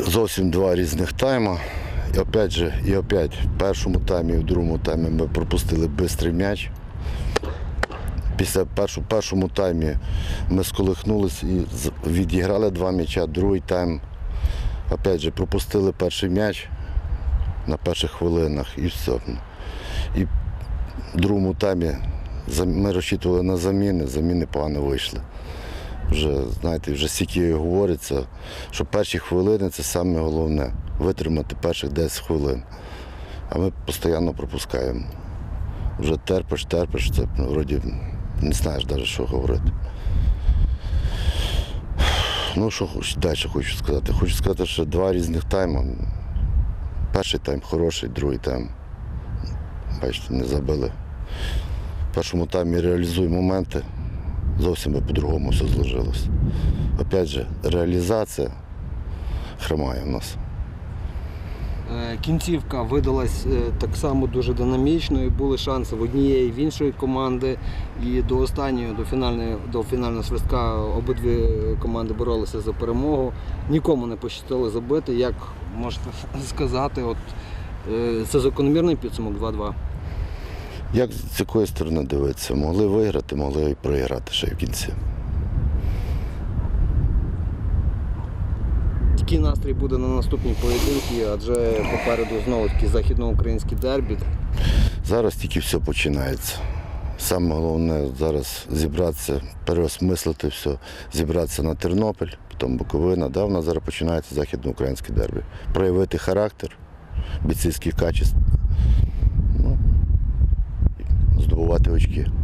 зовсім два різних тайма. І опять же, і опять в першому таймі, і в другому таймі ми пропустили швидкий м'яч. Після першу, першому таймі ми сколихнулись і відіграли два м'яча, другий тайм. Опять же, пропустили перший м'яч на перших хвилинах і все. І в другому таймі ми розчитували на заміни, заміни погано вийшли. Вже, знаєте, вже стільки говориться, що перші хвилини це саме головне витримати перших 10 хвилин. А ми постійно пропускаємо. Вже терпиш, терпиш, це ну, вроді не знаєш навіть, що говорити. Ну, що далі хочу сказати? Хочу сказати, що два різних тайми. Перший тайм хороший, другий тайм. Бачите, не забили. В першому таймі реалізуємо моменти. Зовсім по-другому все зложилось. Опять же, реалізація хромає в нас. Е, Кінцівка видалась е, так само дуже динамічною. Були шанси в однієї в іншої команди. І до останньої, до фінальної, до фінального свистка обидві команди боролися за перемогу. Нікому не пощастило забити. Як можете сказати, от е, це закономірний підсумок 2-2. Як з якої сторони дивитися? Могли виграти, могли і проіграти ще в кінці. Який настрій буде на наступні поєдинки, адже попереду знову таки західноукраїнський дербі. Зараз тільки все починається. Саме головне зараз зібратися, переосмислити все, зібратися на Тернопіль, потім Буковина. Да, в нас зараз починається західноукраїнський дербі. Проявити характер, бійцівські качества, і здобувати очки.